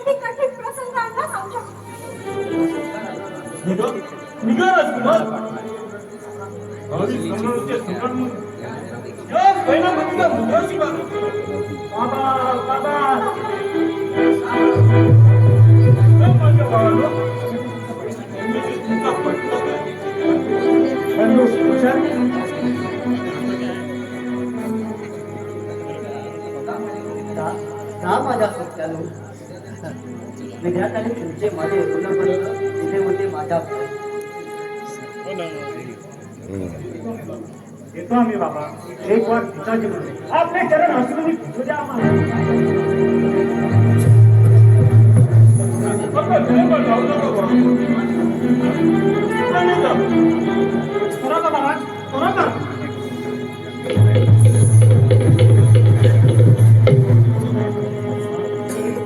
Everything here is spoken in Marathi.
किती कठीण प्रसंग आणला आमच्या निघालच का माझ्या सत्यानं विधाताने तुमचे माझे गुणपर्यंत दिले होते माझ्या येतो आम्ही बाबा. एक वाट पिताजी म्हणून. आपले चरण हसरून भेटू आम्हाला.